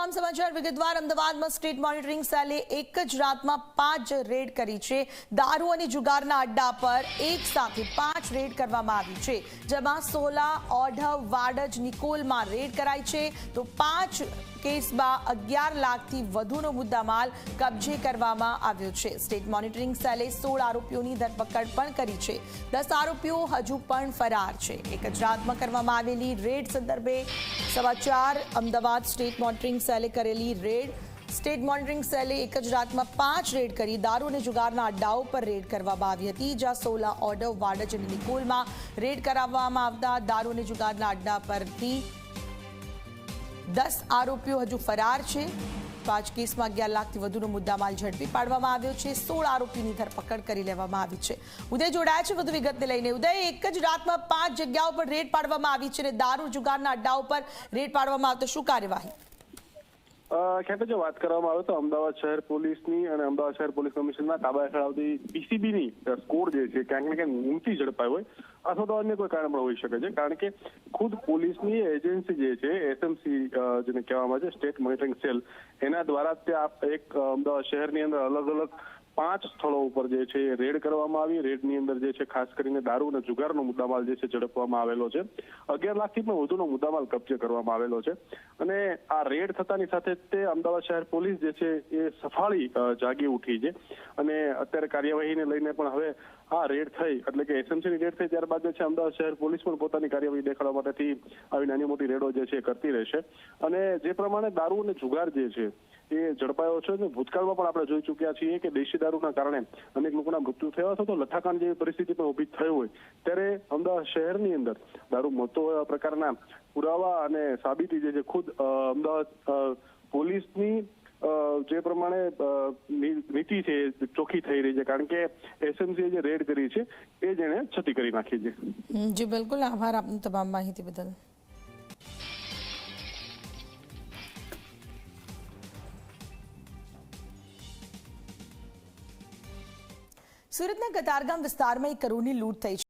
તમામ સમાચાર વિગતવાર અમદાવાદમાં સ્ટેટ મોનિટરિંગ સેલે એક જ રાતમાં પાંચ રેડ કરી છે. દારૂ અને જુગારના અડ્ડા પર એક સાથે પાંચ રેડ કરવામાં આવી છે. જેમાં સોલા, ઓઢવ, વાડજ, નિકોલમાં રેડ કરાઈ છે. તો પાંચ કેસમાં અગિયાર લાખથી વધુનો મુદ્દામાલ કબજે કરવામાં આવ્યો છે. સ્ટેટ મોનિટરિંગ સેલે સોળ આરોપીઓની ધરપકડ પણ કરી છે. દસ આરોપીઓ હજુ પણ ફરાર છે. એક જ રાતમાં કરવામાં આવેલી રેડ સંદર્ભે સમાચાર અમદાવાદ સ્ટેટ મોનિટરિંગ સેલે કરેલી રેડ સ્ટેટ મોનિટરિંગ સેલે એક જ રાતમાં પાંચ રેડ કરી દારૂ અને જુગારના અડ્ડાઓ પર રેડ કરવામાં આવી હતી જ્યાં સોલા ઓર્ડર વાડજ અને નિકોલમાં રેડ કરાવવામાં આવતા દારૂ અને જુગારના અડ્ડા પરથી દસ આરોપીઓ હજુ ફરાર છે પાંચ કેસમાં અગિયાર લાખથી વધુનો મુદ્દામાલ ઝડપી પાડવામાં આવ્યો છે. સોળ આરોપીની ધરપકડ કરી લેવામાં આવી છે. ઉદય જોડાયા છે વધુ વિગતને લઈને. ઉદય, એક જ રાતમાં પાંચ જગ્યાઓ પર રેડ પાડવામાં આવી છે અને દારૂ જુગારના અડ્ડાઓ પર રેડ પાડવામાં આવતો શું કાર્યવાહી? ખ્યાત જો વાત કરવામાં આવે તો અમદાવાદ શહેર પોલીસની અને અમદાવાદ શહેર પોલીસ કમિશનના તાબા હેઠળ આવતી પીસીબીની સ્કોર જે છે, ક્યાંક ને ક્યાંક ઊંચી ઝડપાઈ હોય, અથવા તો અન્ય કોઈ કારણ પણ હોઈ શકે છે. કારણ કે ખુદ પોલીસની એજન્સી જે છે, એસએમસી જેને કહેવામાં આવે છે, સ્ટેટ મોનિટરિંગ સેલ, એના દ્વારા ત્યાં એક અમદાવાદ શહેરની અંદર અલગ અલગ પાંચ સ્થળો ઉપર જે છે એ રેડ કરવામાં આવી. રેડની અંદર જે છે ખાસ કરીને દારૂ અને જુગારનો મુદ્દામાલ જે છે ઝડપવામાં આવેલો છે. અગિયાર લાખથી પણ વધુનો મુદ્દામાલ કબજે કરવામાં આવેલો છે. અને આ રેડ થતાની સાથે તે અમદાવાદ શહેર પોલીસ જે છે એ સફાળી જાગી ઉઠી છે. અને અત્યારે કાર્યવાહીને લઈને પણ હવે આ રેડ થઈ, એટલે કે એસએમસીની રેડ થઈ ત્યારબાદ જે છે અમદાવાદ શહેર પોલીસ પણ પોતાની કાર્યવાહી દેખાડવા માટેથી આવી નાની મોટી રેડો જે છે એ કરતી રહેશે. અને જે પ્રમાણે દારૂ અને જુગાર જે છે એ ઝડપાયો છે. અને ભૂતકાળમાં પણ આપણે જોઈ ચૂક્યા છીએ કે દેશી દારૂના કારણે અનેક લોકોના મૃત્યુ થયા અથવા તો લઠ્ઠાકાંડ જેવી પરિસ્થિતિ પણ ઊભી થઈ હોય. ત્યારે અમદાવાદ શહેરની અંદર દારૂ મળતો હોય પ્રકારના પુરાવા અને સાબિતી જે ખુદ અમદાવાદ પોલીસની જે પ્રમાણે નીતિ છે ચોખ્ખી થઈ રહી છે. કારણ કે એસએમસીએ જે રેડ કરી છે, એ જેને છતી કરી નાખી છે. જી, બિલકુલ. આભાર આપની તમામ માહિતી બદલ. સુરતના કતારગામ વિસ્તારમાં એક કરોડની લૂંટ થઈ છે